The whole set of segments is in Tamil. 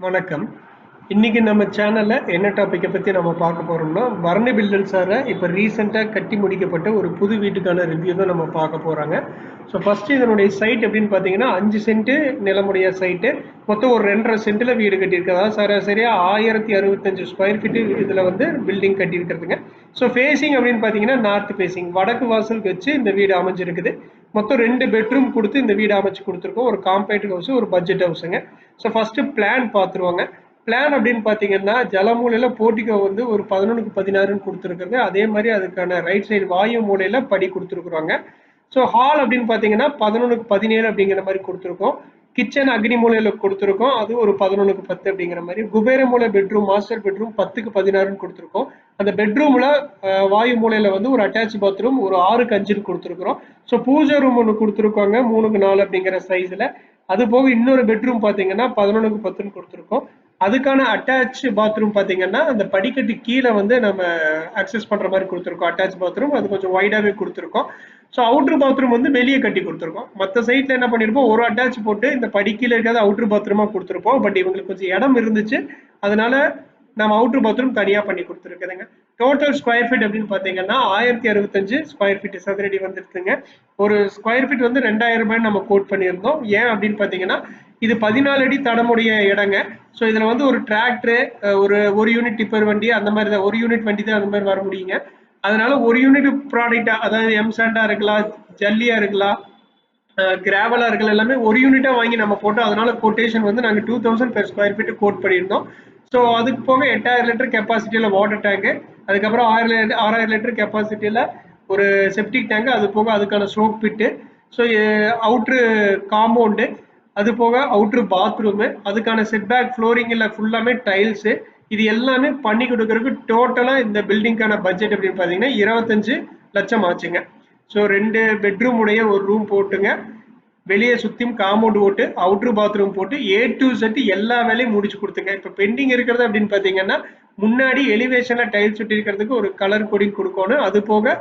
வணக்கம். இன்னைக்கு நம்ம சேனல்ல என்ன டாபிக்கை பத்தி நம்ம பார்க்க போறோம்னா வர்ண பில்டர்ஸார இப்போ ரீசெண்டாக கட்டி முடிக்கப்பட்ட ஒரு புது வீட்டுக்கான ரிவ்யூ தான் நம்ம பார்க்க போறாங்க. ஸோ ஃபர்ஸ்ட் இதனுடைய சைட் அப்படின்னு பார்த்தீங்கன்னா அஞ்சு சென்ட் நிலமுடைய சைட்டு மொத்தம் ஒரு ரெண்டரை சென்ட்டில் வீடு கட்டியிருக்கதா சராசரியா ஆயிரத்தி அறுபத்தஞ்சு ஸ்கொயர் ஃபீட்டு இதில் வந்து பில்டிங் கட்டியிருக்கிறதுங்க. ஸோ ஃபேஸிங் அப்படின்னு பார்த்தீங்கன்னா நார்த் ஃபேஸிங் வடக்கு வாசலுக்கு வச்சு இந்த வீடு அமைஞ்சிருக்குது. மொத்தம் ரெண்டு பெட்ரூம் கொடுத்து இந்த வீடு அமைச்சு கொடுத்துருக்கோம். ஒரு காம்பேக்ட் ஹவுஸ் ஒரு பட்ஜெட் ஹவுஸுங்க ஸோ ஃபர்ஸ்ட் பிளான் பார்த்துருவாங்க. பிளான் அப்படின்னு பார்த்தீங்கன்னா ஜலமூலையில போர்ட்டிகோ வந்து ஒரு பதினொன்றுக்கு பதினாறுன்னு கொடுத்துருக்குறது அதே மாதிரி அதுக்கான ரைட் சைடு வாயு மூலையில படி கொடுத்துருக்குறாங்க. ஸோ ஹால் அப்படின்னு பார்த்தீங்கன்னா பதினொன்றுக்கு பதினேழு அப்படிங்கிற மாதிரி கொடுத்துருக்கோம். கிச்சன் அக்னி மூலையில் கொடுத்துருக்கோம். அது ஒரு பதினொன்றுக்கு பத்து அப்படிங்கிற மாதிரி. குபேர மூலை பெட்ரூம் மாஸ்டர் பெட்ரூம் பத்துக்கு பதினாறுன்னு கொடுத்துருக்கோம். அந்த பெட்ரூம்ல வாயு மூலையில வந்து ஒரு அட்டாச் பாத்ரூம் ஒரு ஆறுக்கு அஞ்சுன்னு கொடுத்துருக்குறோம். ஸோ பூஜை ரூம் ஒன்று கொடுத்துருக்காங்க மூணுக்கு நாலு அப்படிங்கிற சைஸ்ல அது போக இன்னொரு பெட்ரூம் பார்த்தீங்கன்னா பதினொன்றுக்கு பத்துன்னு கொடுத்துருக்கோம். அதுக்கான அட்டாச் பாத்ரூம் பார்த்தீங்கன்னா அந்த படிக்கட்டு கீழே வந்து நம்ம அக்சஸ் பண்ணுற மாதிரி கொடுத்துருக்கோம். அட்டாச் பாத்ரூம் அது கொஞ்சம் வைடாகவே கொடுத்துருக்கோம். ஸோ அவுட்ரு பாத்ரூம் வந்து வெளியே கட்டி கொடுத்துருக்கோம். மற்ற சைட்டில் என்ன பண்ணியிருப்போம் ஒரு அட்டாச் போட்டு இந்த படிக்கீழ இருக்காத அவுட்ரு பாத்ரூமாக கொடுத்துருப்போம். பட் இவங்களுக்கு கொஞ்சம் இடம் இருந்துச்சு. அதனால நம்ம அவுட்ரு பாத்ரூம் தனியாக பண்ணி கொடுத்துருக்குதுங்க டோட்டல் ஸ்கொயர் ஃபீட் அப்படின்னு பார்த்தீங்கன்னா ஆயிரத்தி அறுபத்தஞ்சு ஸ்கொயர் ஃபீட் சதுரடி வந்துருக்குங்க. ஒரு ஸ்கொயர் ஃபீட் வந்து ரெண்டாயிரம் ரூபாய் நம்ம கோட் பண்ணியிருந்தோம். ஏன் அப்படின்னு பார்த்தீங்கன்னா இது பதினாலு அடி தடமுடைய இடங்க. ஸோ இதில் வந்து ஒரு டிராக்டரு ஒரு ஒரு யூனிட் டிப்பர் வண்டி அந்த மாதிரி தான். ஒரு யூனிட் வண்டி தான் அந்த மாதிரி வர முடியுங்க. அதனால ஒரு யூனிட் ப்ராடக்டா அதாவது எம்சாண்டா இருக்கலாம் ஜல்லியா இருக்கலாம் கிராவலா இருக்கலாம் எல்லாமே ஒரு யூனிட்டா வாங்கி நம்ம போட்டோம். அதனால கோட்டேஷன் வந்து நாங்கள் two thousand per square feet quote பண்ணியிருந்தோம். ஸோ அதுக்கு போக எட்டாயிரம் லிட்டர் கெப்பாசிட்டியில் வாட்டர் டேங்கு அதுக்கப்புறம் ஆயிரம் ஆறாயிரம் லிட்டர் கெப்பாசிட்டியில் ஒரு செப்டிக் டேங்க் அது போக அதுக்கான ஸ்ட்ரோக் பிட்டு ஸோ அவுட்ரு காம்பவுண்டு அது போக அவுட்ரு பாத்ரூமு அதுக்கான செட்பேக் ஃப்ளோரிங்கில் ஃபுல்லாமே டைல்ஸு இது எல்லாமே பண்ணி கொடுக்கறதுக்கு டோட்டலாக இந்த பில்டிங்க்கான பட்ஜெட் அப்படின்னு பார்த்தீங்கன்னா இருபத்தஞ்சு லட்சம் ஆச்சுங்க. ஸோ ரெண்டு பெட்ரூம் உடைய ஒரு ரூம் போட்டுங்க. வெளியே சுற்றியும் காம்பவுண்ட் போட்டு அவுட்ரு பாத்ரூம் போட்டு ஏ டு செட்டு எல்லா வேலையும் முடிச்சு கொடுத்துங்க. இப்போ பெண்டிங் இருக்கிறது அப்படின்னு பார்த்தீங்கன்னா முன்னாடி எலிவேஷனில் டைல்ஸ் சுட்டி இருக்கிறதுக்கு ஒரு கலர் கோடிங் கொடுக்கணும். அது போக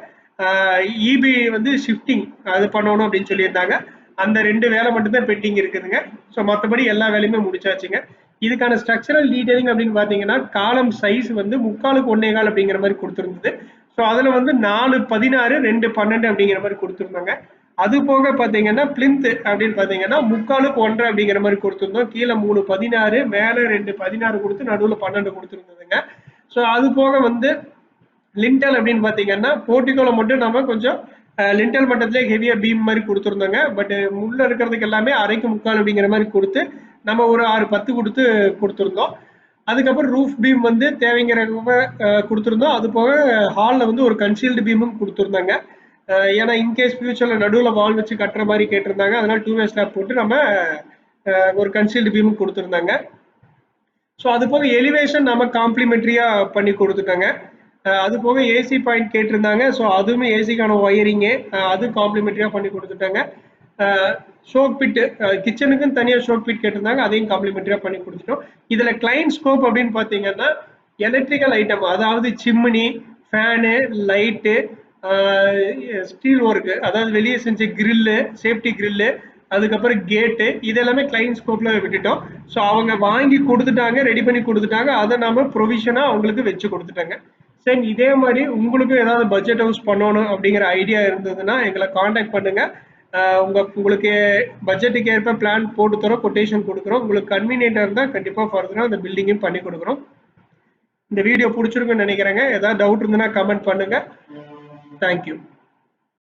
இபி வந்து ஷிஃப்டிங் அது பண்ணணும் அப்படின்னு சொல்லியிருந்தாங்க. அந்த ரெண்டு வேலை மட்டும்தான் பெண்டிங் இருக்குதுங்க. ஸோ மற்றபடி எல்லா வேலையுமே முடிச்சாச்சுங்க. இதுக்கான ஸ்ட்ரக்சரல் டீடைலிங் அப்படின்னு பார்த்தீங்கன்னா காலம் சைஸ் வந்து முக்காலுக்கு ஒன்னே கால் அப்படிங்கிற மாதிரி கொடுத்துருந்தது. ஸோ அதில் வந்து நாலு பதினாறு ரெண்டு பன்னெண்டு அப்படிங்கிற மாதிரி கொடுத்துருந்தாங்க. அது போக பார்த்தீங்கன்னா பிளிந்த் அப்படின்னு பார்த்தீங்கன்னா முக்காலுக்கு ஒன்றரை அப்படிங்கிற மாதிரி கொடுத்துருந்தோம். கீழே மூணு பதினாறு மேலே ரெண்டு பதினாறு கொடுத்து நடுவில் பன்னெண்டு கொடுத்துருந்ததுங்க. ஸோ அது போக வந்து லிண்டல் அப்படின்னு பார்த்தீங்கன்னா போர்ட்டிகோல மட்டும் நம்ம கொஞ்சம் லிண்டல் மட்டத்திலே ஹெவியா பீம் மாதிரி கொடுத்துருந்தோங்க. பட் முள்ள இருக்கிறதுக்கு எல்லாமே அரைக்கு முக்கால் அப்படிங்கிற மாதிரி கொடுத்து நம்ம ஒரு ஆறு பத்து கொடுத்து கொடுத்துருந்தோம். அதுக்கப்புறம் ரூஃப் பீம் வந்து தேவைங்கிற கொடுத்துருந்தோம். அது போக ஹாலில் வந்து ஒரு கன்சீல்டு பீமும் கொடுத்துருந்தாங்க. ஏன்னா இன்கேஸ் ஃபியூச்சர்ல நடுவில் வால் வச்சு கட்டுற மாதிரி கேட்டிருந்தாங்க. அதனால டூ வே ஸ்லாப் போட்டு நம்ம ஒரு கன்சீல்டு பீமும் கொடுத்துருந்தாங்க. ஸோ அது போக எலிவேஷன் நம்ம காம்ப்ளிமெண்ட்ரியாக பண்ணி கொடுத்துட்டாங்க. அது போக ஏசி பாயிண்ட் கேட்டிருந்தாங்க. ஸோ அதுவுமே ஏசிக்கான ஒயரிங்கே அது காம்ப்ளிமெண்ட்ரியாக பண்ணி கொடுத்துட்டாங்க. ஷோக் பிட்டு கிச்சனுக்கும் தனியாக ஷோக் பிட் கேட்டிருந்தாங்க. அதையும் காம்ப்ளிமெண்ட்ரியாக பண்ணி கொடுத்துட்டோம். இதில் கிளைண்ட் ஸ்கோப் அப்படின்னு பார்த்தீங்கன்னா எலக்ட்ரிக்கல் ஐட்டம் அதாவது chimney fan light steel work அதாவது வெளியே செஞ்ச கிரில்லு சேஃப்டி கிரில்லு அதுக்கப்புறம் கேட்டு இதெல்லாமே கிளைண்ட் ஸ்கோப்ல விட்டுட்டோம். ஸோ அவங்க வாங்கி கொடுத்துட்டாங்க ரெடி பண்ணி கொடுத்துட்டாங்க. அதை நாம ப்ரொவிஷனாக அவங்களுக்கு வச்சு கொடுத்துட்டாங்க. சரி இதே மாதிரி உங்களுக்கும் ஏதாவது பட்ஜெட் ஹவுஸ் பண்ணணும் அப்படிங்கிற ஐடியா இருந்ததுன்னா எங்களை காண்டாக்ட் பண்ணுங்க. உங்க உங்களுக்கு பட்ஜெட்டுக்கு ஏற்ப பிளான் போட்டு தரோம் கொட்டேஷன் கொடுக்குறோம். உங்களுக்கு கன்வீனியன்ட்டாக இருந்தால் கண்டிப்பாக ஃபர்தராக அந்த பில்டிங்கும் பண்ணி கொடுக்குறோம். இந்த வீடியோ பிடிச்சிருக்குன்னு நினைக்கிறேங்க. ஏதாவது டவுட் இருந்ததுன்னா கமெண்ட் பண்ணுங்க. Thank you.